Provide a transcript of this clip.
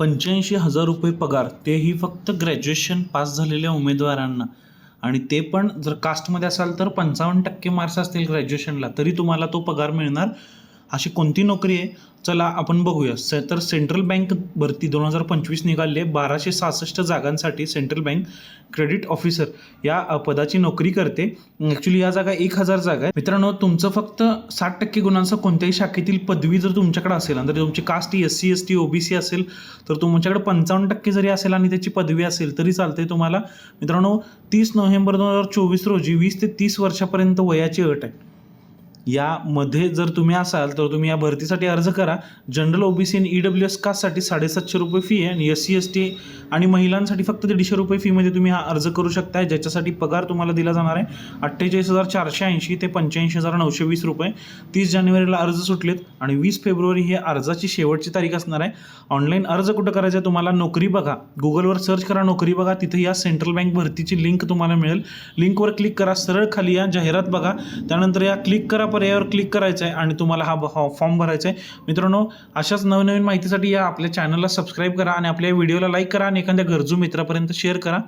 पंच्याऐंशी हजार रुपये पगार तेही फक्त ग्रॅज्युएशन पास झालेल्या उमेदवारांना. आणि ते पण जर कास्टमध्ये असाल तर पंचावन्न टक्के मार्क्स असतील ग्रॅज्युएशनला तरी तुम्हाला तो पगार मिळणार अशी कोणती नोकरी आहे? चला आपण बघूया. स तर सेंट्रल बँक भरती दोन हजार पंचवीस निघाली आहे बाराशे सहासष्ट जागांसाठी सेंट्रल बँक क्रेडिट ऑफिसर या पदाची नोकरी करते. ॲक्च्युली या जागा एक हजार जागा आहे मित्रांनो तुमचं फक्त साठ टक्के गुणांचं कोणत्याही शाखेतील पदवी जर तुमच्याकडे असेल आणि तुमची caste S C S T O B C असेल तर तुमच्याकडे पंचावन्न टक्के जरी असेल आणि त्याची पदवी असेल तरी चालते तुम्हाला मित्रांनो तीस नोव्हेंबर दोन हजार चोवीस रोजी वीस ते तीस वर्षापर्यंत वयाची अट आहे. यामध्ये जर तुम्ही असाल तर तुम्ही या भरतीसाठी अर्ज करा. जनरल ओबीसी आणि ई डब्ल्यू एस कास्टसाठी साडेसातशे रुपये फी आहे आणि एस सी एस टी आणि महिलांसाठी फक्त दीडशे रुपये फीमध्ये तुम्ही हा अर्ज करू शकताय ज्याच्यासाठी पगार तुम्हाला दिला जाणार आहे. अठ्ठेचाळीस हजार चारशे ऐंशी ते पंच्याऐंशी हजार नऊशे वीस रुपये. तीस जानेवारीला अर्ज सुटलेत आणि वीस फेब्रुवारी ही अर्जाची शेवटची तारीख असणार आहे. ऑनलाईन अर्ज कुठं करायचा आहे तुम्हाला? नोकरी बघा. गुगलवर सर्च करा नोकरी बघा. तिथे या सेंट्रल बँक भरतीची लिंक तुम्हाला मिळेल. लिंकवर क्लिक करा सरळ खाली या जाहिरात बघा. त्यानंतर या क्लिक करा पर्यायावर क्लिक करायचं आहे आणि तुम्हाला हा फॉर्म भरायचा आहे. मित्रांनो अशाच नवनवीन माहितीसाठी या आपल्या चॅनलला सबस्क्राईब करा आणि आपल्या व्हिडिओला लाईक करा आणि एखाद्या गरजू मित्रापर्यंत शेअर करा.